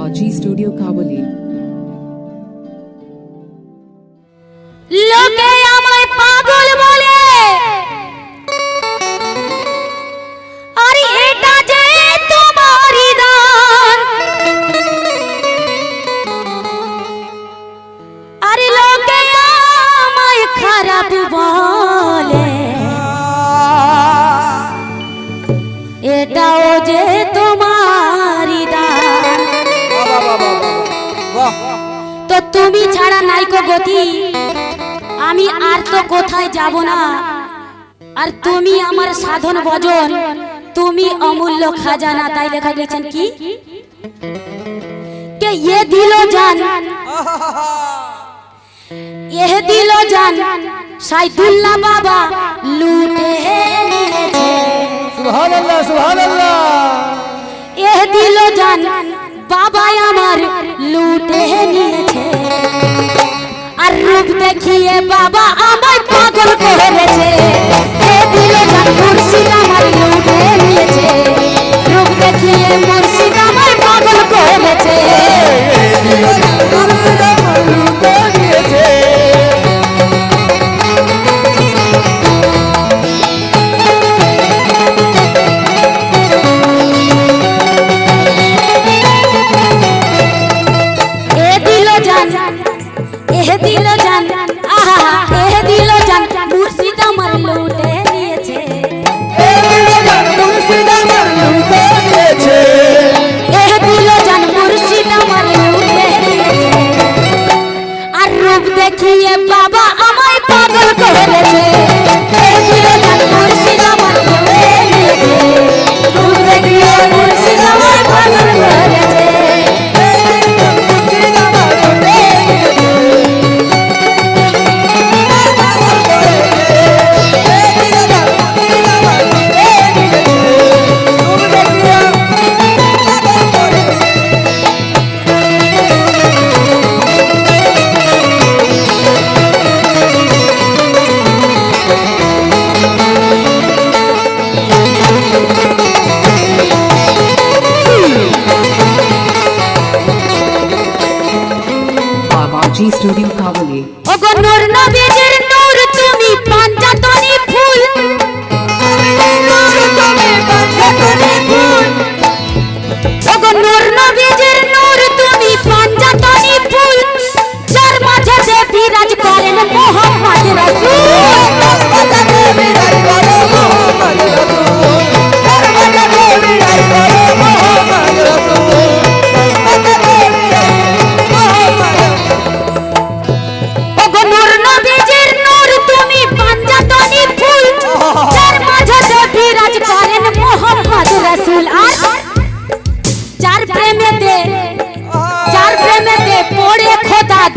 RG Studio Kawali. তুমি ছাড়া নাইকো গতি। আমি আর তো কোথায় যাব না। আর তুমি আমার সাধন ভজন তুমি অমূল্য খাজানা তাই লেখা গেছেন কি? কে এ দিলো জান? এহ দিলো জান সাইদুল্লাহ বাবা লুটে সুবহানাল্লাহ সুবহানাল্লাহ। এহ দিলো জান বাবা আমার লুটে নিয়েছে। আর রূপ দেখিয়ে বাবা আমায় পাগল করেছে হে দিলে গান মুর্শিদ আমার লুটে নিয়েছে রূপ দেখিয়ে মুর্শিদ আমায় পাগল করেছে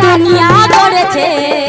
দুনিয়া গড়েছে।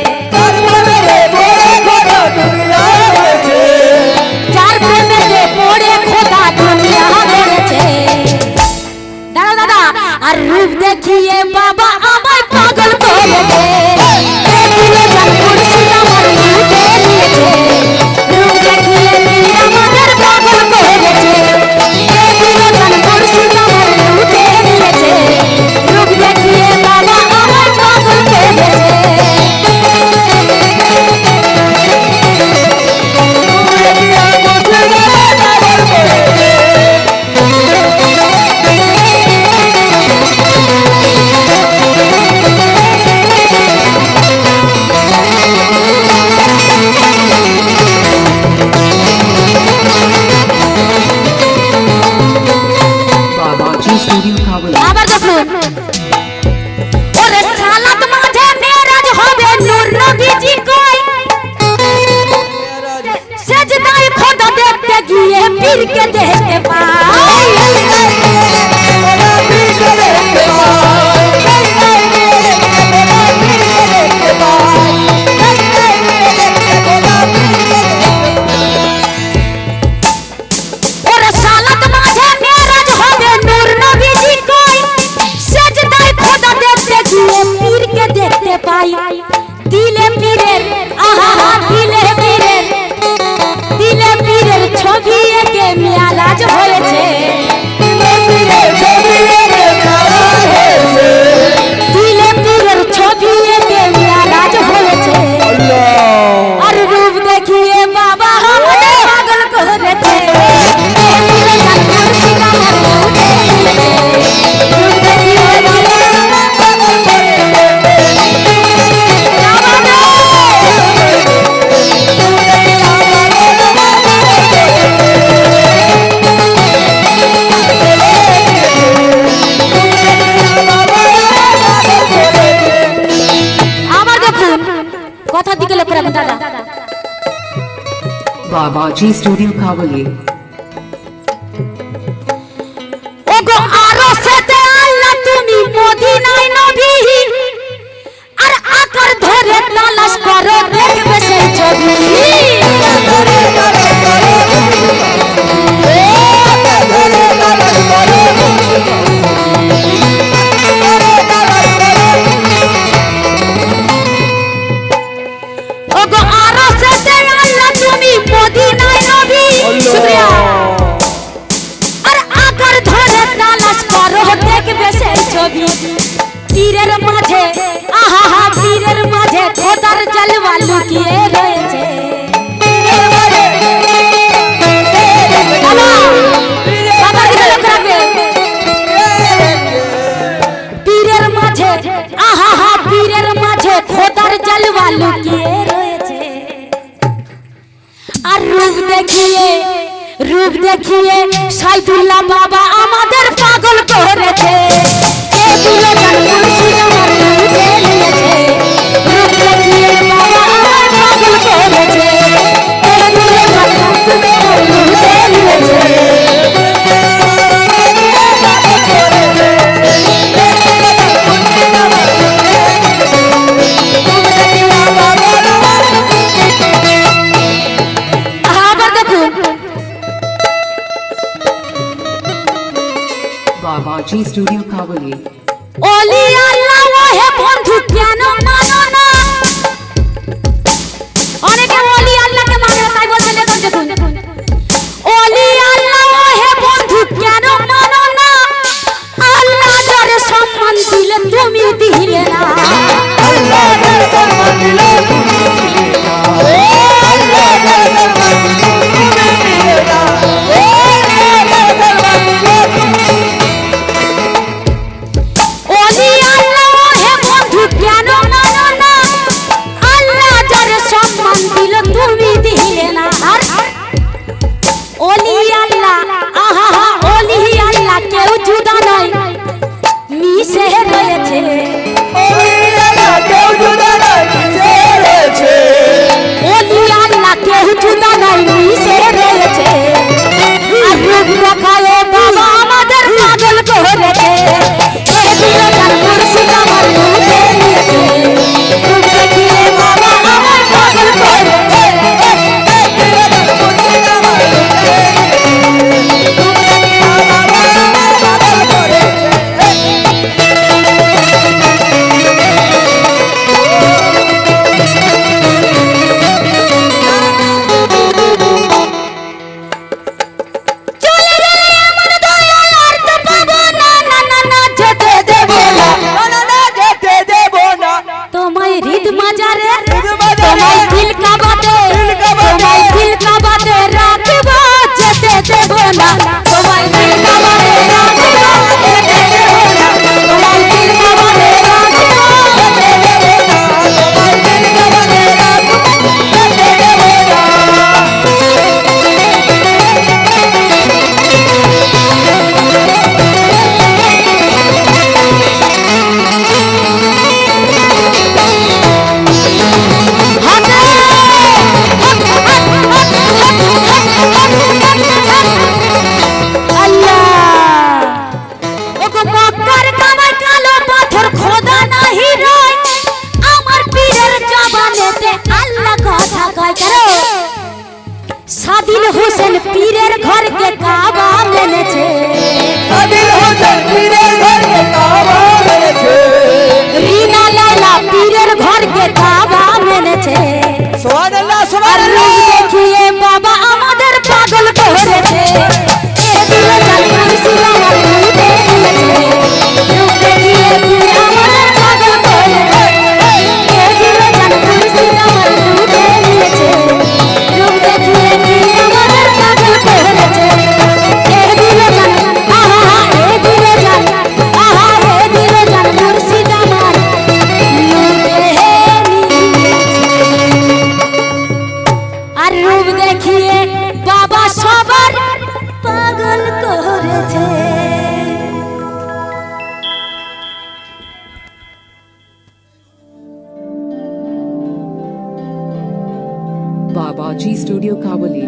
অজি স্টুডিও খাগলে ওগো আরও সেতে আল্লাহ তুমি মদিনায় নবী। আর আকার ধরে তালাশ করো দেখবে সেই ছবি। দেখিয়ে সাইদুল্লাহ বাবা আমাদের পাগল করেছে। G Studio Kavali. গেছে What? बाबा जी स्टूडियो काबली